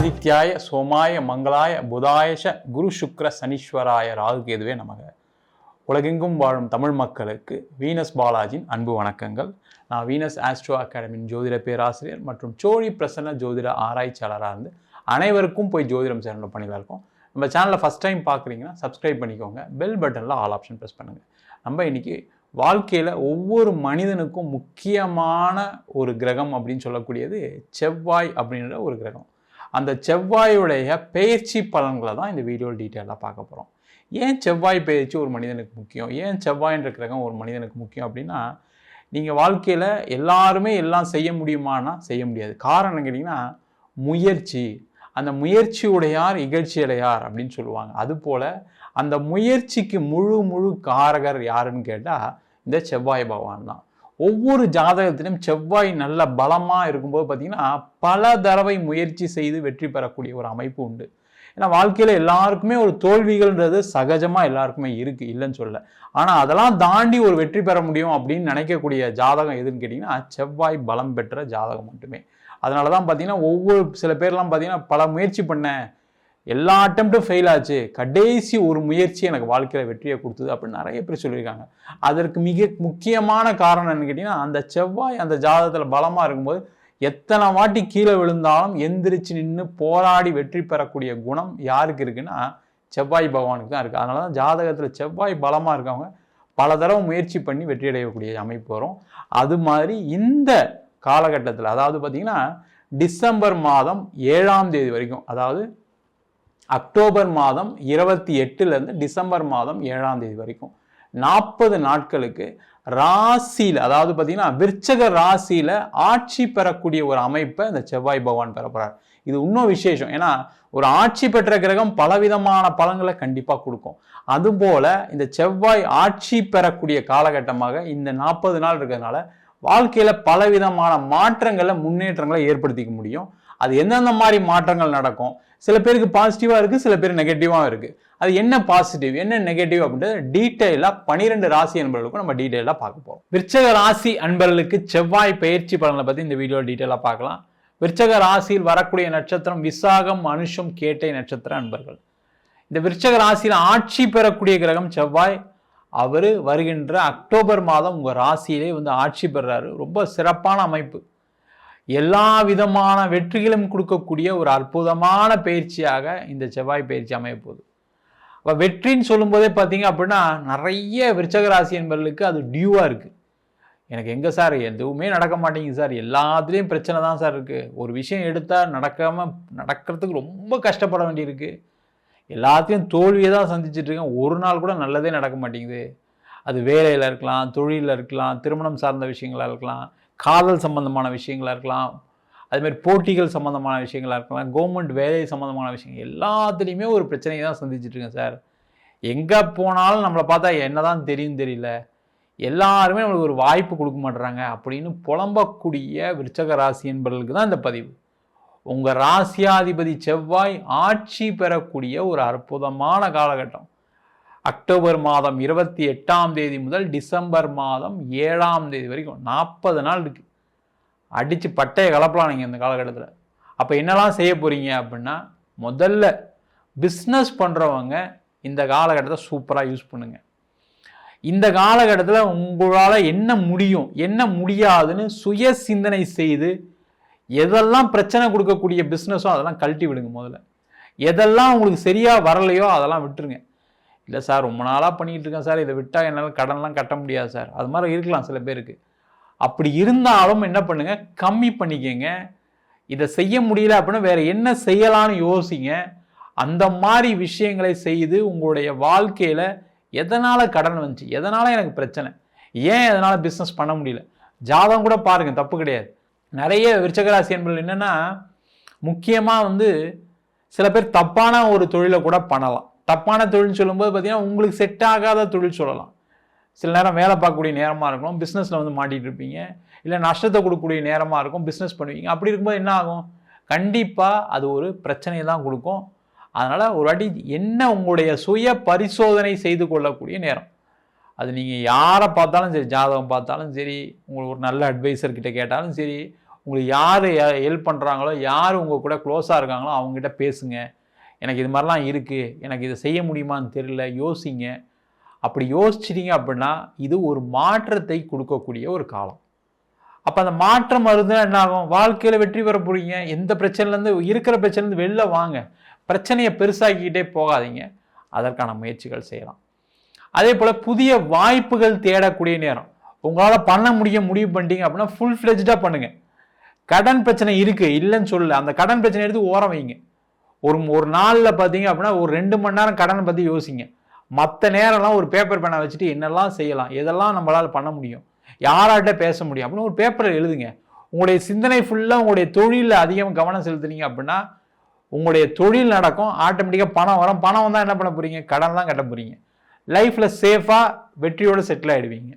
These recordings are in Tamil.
ஆதித்யாய சோமாய மங்களாய புதாயஷ குரு சுக்ர சனீஸ்வராய ராகுகேதுவே நமக. உலகெங்கும் வாழும் தமிழ் மக்களுக்கு வீனஸ் பாலாஜியின் அன்பு வணக்கங்கள். நான் வீனஸ் ஆஸ்ட்ரோ அகாடமியின் ஜோதிட பேராசிரியர் மற்றும் சோழி பிரசன்ன ஜோதிட ஆராய்ச்சியாளராக இருந்து அனைவருக்கும் போய் ஜோதிடம் சேனல் பண்ணிலாம் இருக்கோம். நம்ம சேனலில் ஃபஸ்ட் டைம் பார்க்குறீங்கன்னா சப்ஸ்கிரைப் பண்ணிக்கோங்க. பெல் பட்டனில் ஆல் ஆப்ஷன் ப்ரெஸ் பண்ணுங்கள் நம்ம இன்னைக்கு வாழ்க்கையில் ஒவ்வொரு மனிதனுக்கும் முக்கியமான ஒரு கிரகம் அப்படின்னு சொல்லக்கூடியது செவ்வாய் அப்படின்ற ஒரு கிரகம். அந்த செவ்வாயுடைய பெயர்ச்சி பலன்களை தான் இந்த வீடியோவில் டீட்டெயிலாக பார்க்க போகிறோம். ஏன் செவ்வாய் பயிற்சி ஒரு மனிதனுக்கு முக்கியம்? ஏன் செவ்வாய்ன்ற கிரகம் ஒரு மனிதனுக்கு முக்கியம் அப்படின்னா நீங்கள் வாழ்க்கையில் எல்லாருமே எல்லாம் செய்ய முடியுமானா செய்ய முடியாது. காரணம் கேட்டிங்கன்னா முயற்சி. அந்த முயற்சியுடையார் இகழ்ச்சியடையார் அப்படின்னு சொல்லுவாங்க. அதுபோல் அந்த முயற்சிக்கு முழு முழு காரகர் யாருன்னு கேட்டால் இந்த செவ்வாய் பகவான் தான். ஒவ்வொரு ஜாதகத்திலும் செவ்வாய் நல்ல பலமாக இருக்கும்போது பார்த்திங்கன்னா பல தடவை முயற்சி செய்து வெற்றி பெறக்கூடிய ஒரு அமைப்பு உண்டு. ஏன்னா வாழ்க்கையில் எல்லாருக்குமே ஒரு தோல்விகள்ன்றது சகஜமாக எல்லாருக்குமே இருக்குது இல்லைன்னு சொல்ல ஆனால் அதெல்லாம் தாண்டி ஒரு வெற்றி பெற முடியும் அப்படின்னு நினைக்கக்கூடிய ஜாதகம் எதுன்னு கேட்டிங்கன்னா செவ்வாய் பலம் பெற்ற ஜாதகம் மட்டுமே. அதனால தான் பார்த்திங்கன்னா ஒவ்வொரு சில பேர்லாம் பார்த்தீங்கன்னா பல முயற்சி பண்ணேன் எல்லா அட்டம்ப்டும் ஃபெயில் ஆச்சு. கடைசி ஒரு முயற்சி எனக்கு வாழ்க்கையில் வெற்றியை கொடுத்தது அப்படின்னு நிறைய பேர் சொல்லியிருக்காங்க. அதற்கு மிக முக்கியமான காரணம் என்னன்னு கேட்டிங்கன்னா அந்த செவ்வாய் அந்த ஜாதகத்தில் பலமாக இருக்கும்போது எத்தனை வாட்டி கீழே விழுந்தாலும் எந்திரிச்சு நின்று போராடி வெற்றி பெறக்கூடிய குணம் யாருக்கு இருக்குன்னா செவ்வாய் பகவானுக்கு தான் இருக்குது அதனால தான் ஜாதகத்தில் செவ்வாய் பலமாக இருக்கவங்க பல தடவை முயற்சி பண்ணி வெற்றியடையக்கூடிய அமைப்பு வரும். அது மாதிரி இந்த காலகட்டத்தில் அதாவது பார்த்திங்கன்னா டிசம்பர் மாதம் ஏழாம் தேதி வரைக்கும் அதாவது அக்டோபர் மாதம் இருபத்தி எட்டுலேருந்து டிசம்பர் மாதம் ஏழாம் தேதி வரைக்கும். நாற்பது நாட்களுக்கு ராசியில் அதாவது பார்த்தீங்கன்னா விற்சக ராசியில் ஆட்சி பெறக்கூடிய ஒரு அமைப்பை இந்த செவ்வாய் பகவான் பெறப்படுறார் இது இன்னும் விசேஷம். ஏன்னா ஒரு ஆட்சி பெற்ற கிரகம் பலவிதமான பலன்களை கண்டிப்பாக கொடுக்கும். அதுபோல் இந்த செவ்வாய் ஆட்சி பெறக்கூடிய காலகட்டமாக இந்த நாற்பது நாள் இருக்கிறதுனால வாழ்க்கையில் பலவிதமான மாற்றங்களை முன்னேற்றங்களை ஏற்படுத்திக்க முடியும். அது எந்தெந்த மாதிரி மாற்றங்கள் நடக்கும்? சில பேருக்கு பாசிட்டிவாக இருக்குது சில பேர் நெகட்டிவாக இருக்குது அது என்ன பாசிட்டிவ் என்ன நெகட்டிவ் அப்படின்றது டீட்டெயிலாக பனிரெண்டு ராசி அன்பர்களுக்கும் நம்ம டீட்டெயிலாக பார்க்க போகிறோம் விருச்சக ராசி அன்பர்களுக்கு செவ்வாய் பயிற்சி பலனை பற்றி இந்த வீடியோ டீட்டெயிலாக பார்க்கலாம். விருச்சக ராசியில் வரக்கூடிய நட்சத்திரம் விசாகம் அனுஷம் கேட்டை நட்சத்திர அன்பர்கள். இந்த விருச்சக ராசியில் ஆட்சி பெறக்கூடிய கிரகம் செவ்வாய். அவர் வருகின்ற அக்டோபர் மாதம் உங்கள் ராசியிலே வந்து ஆட்சி பெறுறாரு ரொம்ப சிறப்பான அமைப்பு. எல்லா விதமான வெற்றிகளும் கொடுக்கக்கூடிய ஒரு அற்புதமான பயிற்சியாக இந்த செவ்வாய் பயிற்சி அமைய போகுது. அப்போ வெற்றின்னு சொல்லும்போதே பார்த்தீங்க அப்படின்னா நிறைய விருச்சகராசி என்பவர்களுக்கு அது டியூவாக இருக்குது எனக்கு எங்கே சார்? எதுவுமே நடக்க மாட்டேங்குது சார். எல்லாத்துலேயும் பிரச்சனை தான் சார் இருக்குது ஒரு விஷயம் எடுத்தால் நடக்காமல் நடக்கிறதுக்கு ரொம்ப கஷ்டப்பட வேண்டியிருக்கு. எல்லாத்தையும் தோல்வியை தான் சந்திச்சிட்ருக்கேன் ஒரு நாள் கூட நல்லதே நடக்க மாட்டேங்குது. அது வேலையில் இருக்கலாம் தொழிலில் இருக்கலாம் திருமணம் சார்ந்த விஷயங்களாக இருக்கலாம் காதல் சம்பந்தமான விஷயங்களாக இருக்கலாம் அதுமாதிரி போட்டிகள் சம்மந்தமான விஷயங்களாக இருக்கலாம் கவர்மெண்ட் வேலை சம்மந்தமான விஷயங்கள் எல்லாத்துலேயுமே ஒரு பிரச்சனையை தான் சந்திச்சுட்ருக்கேன் சார். எங்கே போனாலும் நம்மளை பார்த்தா என்ன தான் தெரியும் தெரியல. எல்லாருமே நம்மளுக்கு ஒரு வாய்ப்பு கொடுக்க மாட்டுறாங்க அப்படின்னு புலம்பக்கூடிய விருச்சக ராசி என்பவர்களுக்கு தான் இந்த பதிவு. உங்கள் ராசியாதிபதி செவ்வாய் ஆட்சி பெறக்கூடிய ஒரு அற்புதமான காலகட்டம். அக்டோபர் மாதம் இருபத்தி எட்டாம் தேதி முதல் டிசம்பர் மாதம் ஏழாம் தேதி வரைக்கும் நாற்பது நாள் இருக்கு. அடித்து பட்டையை கலப்பலாம் நீங்கள் இந்த காலகட்டத்தில். அப்போ என்னெல்லாம் செய்ய போகிறீங்க அப்படின்னா முதல்ல பிஸ்னஸ் பண்ணுறவங்க இந்த காலகட்டத்தை சூப்பராக யூஸ் பண்ணுங்க. இந்த காலகட்டத்தில் உங்களால் என்ன முடியும் என்ன முடியாதுன்னு சுய சிந்தனை செய்து எதெல்லாம் பிரச்சனை கொடுக்கக்கூடிய பிஸ்னஸோ அதெல்லாம் கழட்டி விடுங்க முதல்ல. எதெல்லாம் உங்களுக்கு சரியாக வரலையோ அதெல்லாம் விட்டுருங்க. இல்லை சார் ரொம்ப நாளாக பண்ணிக்கிட்டு இருக்கேன் சார். இதை விட்டால் என்னால் கடன்லாம் கட்ட முடியாது சார். அது மாதிரி இருக்கலாம் சில பேருக்கு. அப்படி இருந்தாலும் என்ன பண்ணுங்கள் கம்மி பண்ணிக்கங்க. இதை செய்ய முடியல அப்படின்னா வேறு என்ன செய்யலான்னு யோசிங்க. அந்த மாதிரி விஷயங்களை செய்து உங்களுடைய வாழ்க்கையில் எதனால் கடன் வந்துச்சு? எதனால் எனக்கு பிரச்சனை? ஏன் எதனால் பிஸ்னஸ் பண்ண முடியல? ஜாதகம் கூட பாருங்கள் தப்பு கிடையாது. நிறைய விருச்சகராசி என்பது என்னென்னா முக்கியமாக வந்து சில பேர் தப்பான ஒரு தொழிலை கூட பண்ணலாம். தப்பான தொழில் சொல்லும்போது பார்த்தீங்கன்னா உங்களுக்கு செட் ஆகாத தொழில் சொல்லலாம். சில நேரம் வேலை பார்க்கக்கூடிய நேரமாக இருக்கும் பிஸ்னஸில் வந்து மாட்டிகிட்டு இருப்பீங்க. இல்லை நஷ்டத்தை கொடுக்கக்கூடிய நேரமாக இருக்கும் பிஸ்னஸ் பண்ணுவீங்க. அப்படி இருக்கும்போது என்ன ஆகும்? கண்டிப்பாக அது ஒரு பிரச்சனையை தான் கொடுக்கும். அதனால் ஒரு வாட்டி என்ன உங்களுடைய சுய பரிசோதனை செய்து கொள்ளக்கூடிய நேரம். அது நீங்கள் யாரை பார்த்தாலும் சரி ஜாதகம் பார்த்தாலும் சரி உங்களுக்கு ஒரு நல்ல அட்வைசர்கிட்ட கேட்டாலும் சரி உங்களுக்கு யார் ஹெல்ப் பண்ணுறாங்களோ யார் உங்கள் கூட க்ளோஸாக இருக்காங்களோ அவங்ககிட்ட பேசுங்க. எனக்கு இது மாதிரிலாம் இருக்குது எனக்கு இதை செய்ய முடியுமான்னு தெரியல யோசிங்க. அப்படி யோசிச்சிட்டிங்க அப்படின்னா இது ஒரு மாற்றத்தை கொடுக்கக்கூடிய ஒரு காலம். அப்போ அந்த மாற்றம் வருதுன்னா என்ன ஆகும்? வாழ்க்கையில் வெற்றி பெற போகிறீங்க எந்த பிரச்சனைலேருந்து இருக்கிற பிரச்சனைலேருந்து வெளில வாங்க. பிரச்சனையை பெருசாக்கிக்கிட்டே போகாதீங்க. அதற்கான முயற்சிகள் செய்யலாம். அதே போல் புதிய வாய்ப்புகள் தேடக்கூடிய நேரம். உங்களால் பண்ண முடிய முடிவு பண்ணிட்டீங்க அப்படின்னா ஃபுல் ஃப்ளெஜ்டாக பண்ணுங்கள் கடன் பிரச்சனை இருக்குது இல்லைன்னு சொல்லல. அந்த கடன் பிரச்சனை எடுத்து ஓரம் வைங்க. ஒரு ஒரு நாளில் பார்த்தீங்க அப்படின்னா ஒரு ரெண்டு மணி நேரம் கடனை பற்றி யோசிங்க. மற்ற நேரம்லாம் ஒரு பேப்பர் பேனை வச்சுட்டு என்னெல்லாம் செய்யலாம் எதெல்லாம் நம்மளால் பண்ண முடியும் யாராட்ட பேச முடியும் அப்படின்னு ஒரு பேப்பரை எழுதுங்க. உங்களுடைய சிந்தனை ஃபுல்லாக உங்களுடைய தொழிலில் அதிகம் கவனம் செலுத்துனீங்க அப்படின்னா உங்களுடைய தொழில் நடக்கும் ஆட்டோமேட்டிக்காக பணம் வரும். பணம் வந்தால் என்ன பண்ண போகிறீங்க கடன் தான் கட்ட போகிறீங்க லைஃப்பில் சேஃபாக வெற்றியோடு செட்டில் ஆகிடுவீங்க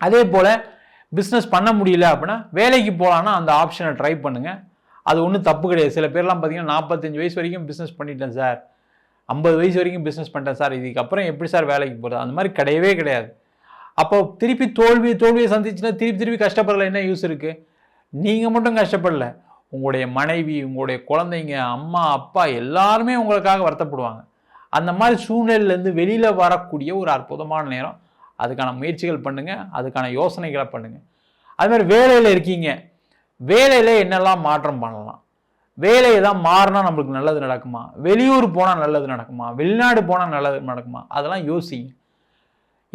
அதே போல் பிஸ்னஸ் பண்ண முடியல அப்படின்னா வேலைக்கு போகலான்னா அந்த ஆப்ஷனை ட்ரை பண்ணுங்கள் அது ஒன்றும் தப்பு கிடையாது. சில பேர்லாம் பார்த்தீங்கன்னா நாற்பத்தஞ்சு வயசு வரைக்கும் பிஸ்னஸ் பண்ணிட்டேன் சார் ஐம்பது வயசு வரைக்கும் பிஸ்னஸ் பண்ணிட்டேன் சார் இதுக்கப்புறம் எப்படி சார் வேலைக்கு போகிறது அந்த மாதிரி கிடையவே கிடையாது. அப்போ திருப்பி தோல்வி தோல்வியை சந்திச்சுன்னா திருப்பி திருப்பி கஷ்டப்படல என்ன யூஸ் இருக்குது நீங்கள் மட்டும் கஷ்டப்படல. உங்களுடைய மனைவி உங்களுடைய குழந்தைங்க அம்மா அப்பா எல்லாருமே உங்களுக்காக வருத்தப்படுவாங்க. அந்த மாதிரி சூழ்நிலையிலேருந்து வெளியில் வரக்கூடிய ஒரு அற்புதமான நேரம். அதுக்கான முயற்சிகள் பண்ணுங்கள் அதுக்கான யோசனைகளை பண்ணுங்கள் அது மாதிரி வேலையில் இருக்கீங்க. வேலையில் என்னெல்லாம் மாற்றம் பண்ணலாம்? வேலையை தான் மாறினா நம்மளுக்கு நல்லது நடக்குமா? வெளியூர் போனால் நல்லது நடக்குமா? வெளிநாடு போனால் நல்லது நடக்குமா? அதெல்லாம் யோசிங்க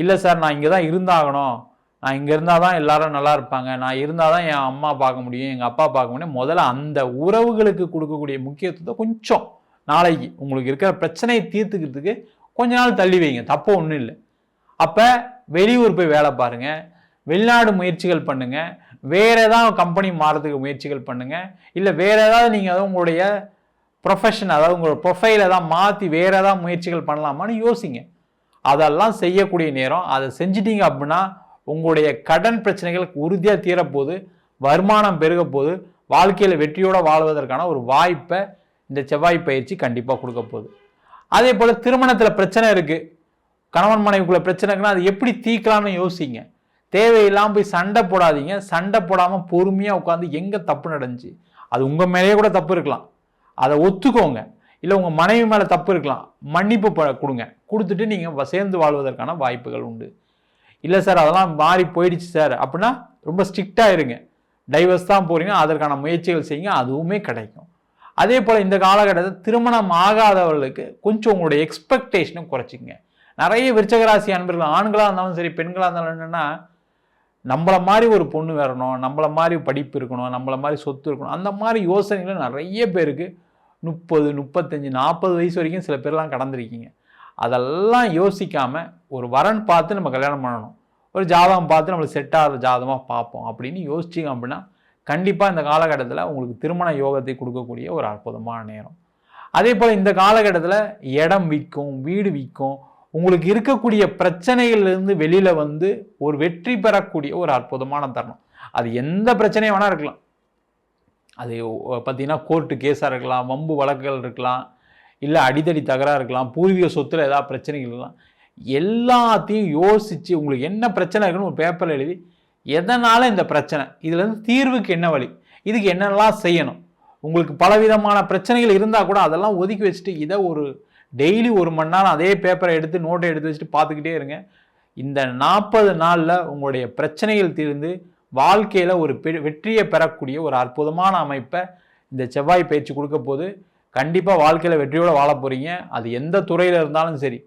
இல்லை சார் நான் இங்கே தான் இருந்தாகணும். நான் இங்கே இருந்தால் தான் எல்லாரும் நல்லா இருப்பாங்க. நான் இருந்தால் தான் என் அம்மா பார்க்க முடியும் எங்கள் அப்பா பார்க்க முடியும். முதல்ல அந்த உறவுகளுக்கு கொடுக்கக்கூடிய முக்கியத்துவத்தை கொஞ்சம் நாளைக்கு உங்களுக்கு இருக்கிற பிரச்சனையை தீர்த்துக்கிறதுக்கு கொஞ்ச நாள் தள்ளி வைங்க. தப்பு ஒன்றும் இல்லை. அப்போ வெளியூர் போய் வேலை பாருங்கள் வெளிநாடு முயற்சிகள் பண்ணுங்கள் வேற ஏதாவது கம்பெனி மாறதுக்கு முயற்சிகள் பண்ணுங்க. இல்லை வேற ஏதாவது நீங்கள் அதாவது உங்களுடைய ப்ரொஃபஷன் அதாவது உங்களோட ப்ரொஃபைலை தான் மாற்றி வேற ஏதாவது முயற்சிகள் பண்ணலாமான்னு யோசிங்க. அதெல்லாம் செய்யக்கூடிய நேரம். அதை செஞ்சிட்டீங்க அப்படின்னா உங்களுடைய கடன் பிரச்சனைகள் உறுதியாக தீரப்போது வருமானம் பெருக போது வாழ்க்கையில் வெற்றியோடு வாழ்வதற்கான ஒரு வாய்ப்பை இந்த செவ்வாய் பயிற்சி கண்டிப்பாக கொடுக்க போகுது. அதே போல் திருமணத்தில் பிரச்சனை இருக்குது கணவன் மனைவிக்குள்ள பிரச்சனைக்குன்னா அது எப்படி தீர்க்கலாம்னு யோசிங்க. தேவையில்லாமல் போய் சண்டை போடாதீங்க. சண்டை போடாமல் பொறுமையாக உட்காந்து எங்கே தப்பு நடந்துச்சு? அது உங்கள் மேலேயே கூட தப்பு இருக்கலாம். அதை ஒத்துக்கோங்க. இல்லை உங்கள் மனைவி மேலே தப்பு இருக்கலாம். மன்னிப்பு ப கொடுங்க. கொடுத்துட்டு நீங்கள் சேர்ந்து வாழ்வதற்கான வாய்ப்புகள் உண்டு. இல்லை சார் அதெல்லாம் மாறி போயிடுச்சு சார். அப்படின்னா ரொம்ப ஸ்ட்ரிக்டாக இருங்க. டைவர்ஸ் தான் போகிறீங்க அதற்கான முயற்சிகள் செய்யுங்க. அதுவுமே கிடைக்கும். அதே போல் இந்த காலகட்டத்தில் திருமணம் ஆகாதவர்களுக்கு கொஞ்சம் உங்களுடைய எக்ஸ்பெக்டேஷனும் குறைச்சிங்க நிறைய விருச்சகராசி அன்பர்கள் ஆண்களாக இருந்தாலும் சரி பெண்களாக இருந்தாலும் என்னென்னா நம்மளை மாதிரி ஒரு பொண்ணு வரணும் நம்மளை மாதிரி படிப்பு இருக்கணும் நம்மளை மாதிரி சொத்து இருக்கணும் அந்த மாதிரி யோசனைகள் நிறைய பேருக்கு முப்பது முப்பத்தஞ்சு நாற்பது வயசு வரைக்கும் சில பேர்லாம் கடந்திருக்கீங்க. அதெல்லாம் யோசிக்காமல் ஒரு வரன் பார்த்து நம்ம கல்யாணம் பண்ணணும். ஒரு ஜாதகம் பார்த்து நம்மளுக்கு செட் ஆகிற ஜாதகமாக பார்ப்போம் அப்படின்னு யோசிச்சிங்க அப்படின்னா கண்டிப்பாக இந்த காலகட்டத்தில் உங்களுக்கு திருமண யோகத்தை கொடுக்கக்கூடிய ஒரு அற்புதமான நேரம். அதே போல் இந்த காலகட்டத்தில் இடம் விற்கும் வீடு விற்கும் உங்களுக்கு இருக்கக்கூடிய பிரச்சனைகள்லேருந்து வெளியில் வந்து ஒரு வெற்றி பெறக்கூடிய ஒரு அற்புதமான தருணம். அது எந்த பிரச்சனையும் வேணால் இருக்கலாம். அது பார்த்தீங்கன்னா கோர்ட்டு கேஸாக இருக்கலாம் வம்பு வழக்குகள் இருக்கலாம் இல்லை அடிதடி தகராக இருக்கலாம் பூர்வீக சொத்தில் ஏதாவது பிரச்சனைகள் இருக்கலாம். எல்லாத்தையும் யோசித்து உங்களுக்கு என்ன பிரச்சனை இருக்குன்னு ஒரு பேப்பரில் எழுதி எதனால் இந்த பிரச்சனை? இதுலேருந்து தீர்வுக்கு என்ன வழி? இதுக்கு என்னெல்லாம் செய்யணும்? உங்களுக்கு பலவிதமான பிரச்சனைகள் இருந்தால் கூட அதெல்லாம் ஒதுக்கி வச்சுட்டு இதை ஒரு டெய்லி ஒரு மணி நேரம் அதே பேப்பரை எடுத்து நோட்டை எடுத்து வச்சுட்டு பார்த்துக்கிட்டே இருங்க. இந்த நாற்பது நாளில் உங்களுடைய பிரச்சனைகள் தீர்ந்து வாழ்க்கையில் ஒரு வெற்றியை பெறக்கூடிய ஒரு அற்புதமான அமைப்பை இந்த செவ்வாய் பயிற்சி கொடுக்க போது கண்டிப்பாக வாழ்க்கையில் வெற்றியோடு வாழ போகிறீங்க அது எந்த துறையில் இருந்தாலும் சரி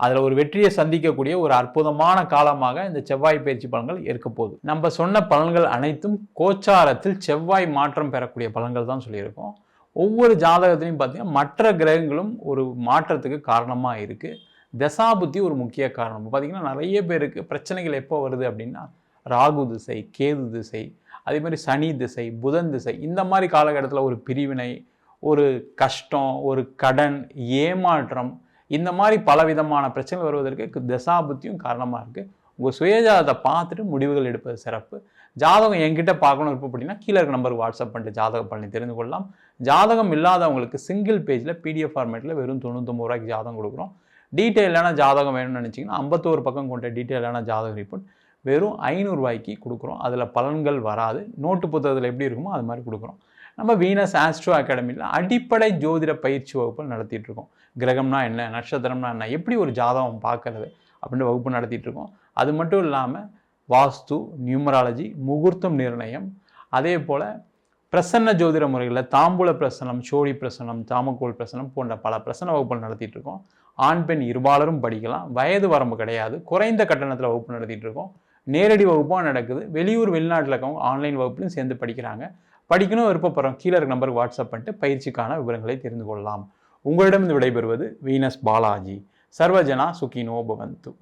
அதில் ஒரு வெற்றியை சந்திக்கக்கூடிய ஒரு அற்புதமான காலமாக இந்த செவ்வாய் பயிற்சி பலன்கள் இருக்க போகுது. நம்ம சொன்ன பலன்கள் அனைத்தும் கோச்சாரத்தில் செவ்வாய் மாற்றம் பெறக்கூடிய பலன்கள் தான் சொல்லியிருக்கோம். ஒவ்வொரு ஜாதகத்திலையும் பார்த்தீங்கன்னா மற்ற கிரகங்களும் ஒரு மாற்றத்துக்கு காரணமாக இருக்குது தசாபுத்தி ஒரு முக்கிய காரணம். பார்த்திங்கன்னா நிறைய பேருக்கு பிரச்சனைகள் எப்போ வருது அப்படின்னா ராகு திசை கேது திசை அதே மாதிரி சனி திசை புதன் திசை இந்த மாதிரி காலகட்டத்தில் ஒரு பிரிவினை ஒரு கஷ்டம் ஒரு கடன் ஏமாற்றம் இந்த மாதிரி பலவிதமான பிரச்சனை வருவதற்கு தசாபுத்தியும் காரணமாக இருக்குது உங்கள் சுயஜாதத்தை பார்த்துட்டு முடிவுகள் எடுப்பது சிறப்பு. ஜாதகம் என்கிட்ட பார்க்கணும் இருப்போம் அப்படின்னா கீழே இருக்க நம்பருக்கு வாட்ஸ்அப் பண்ணிட்டு ஜாதக பலனை தெரிந்து கொள்ளலாம். ஜாதகம் இல்லாதவங்களுக்கு சிங்கிள் பேஜில் பிடிஎஃப் ஃபார்மேட்டில் வெறும் தொண்ணூத்தொம்பது ரூபாய்க்கு ஜாதகம் கொடுக்குறோம். டீட்டெயிலான ஜாதகம் வேணும்னு நினச்சிங்கன்னா ஐம்பத்தோரு பக்கம் கொண்ட டீட்டெயிலான ஜாதக ரிப்போர்ட் வெறும் ஐநூறுரூவாய்க்கு கொடுக்குறோம். அதில் பலன்கள் வராது. நோட்டு புத்தகத்தில் எப்படி இருக்குமோ அது மாதிரி கொடுக்குறோம். நம்ம வீனஸ் ஆஸ்ட்ரோ அகாடமியில் அடிப்படை ஜோதிட பயிற்சி வகுப்புகள் நடத்திட்டு இருக்கோம். கிரகம்னா என்ன நட்சத்திரம்னா என்ன எப்படி ஒரு ஜாதகம் பார்க்கறது அப்படின்ற வகுப்பு நடத்திட்டு இருக்கோம். அது மட்டும் இல்லாமல் வாஸ்து நியூமராலஜி முகூர்த்தம் நிர்ணயம் அதே போல் பிரசன்ன ஜோதிட முறைகளில் தாம்பூல பிரசனம் சோழி பிரசனம் தாமக்கோல் பிரசனம் போன்ற பல பிரசன வகுப்புகள் நடத்திட்டு இருக்கோம். ஆண் பெண் இருபாலரும் படிக்கலாம். வயது வரம்பு கிடையாது. குறைந்த கட்டணத்தில் வகுப்பு நடத்திட்டு இருக்கோம். நேரடி வகுப்பாக நடக்குது. வெளியூர் வெளிநாட்டில் இருக்கவங்க ஆன்லைன் வகுப்புலையும் சேர்ந்து படிக்கிறாங்க. படிக்கணும் விருப்பப்படுறோம் கீழே இருக்க நம்பருக்கு வாட்ஸ்அப் பண்ணிட்டு பயிற்சிக்கான விவரங்களை தெரிந்து கொள்ளலாம். உங்களிடம் விடைபெறுவது வீனஸ் பாலாஜி. சர்வஜனா சுகினோ பவந்து.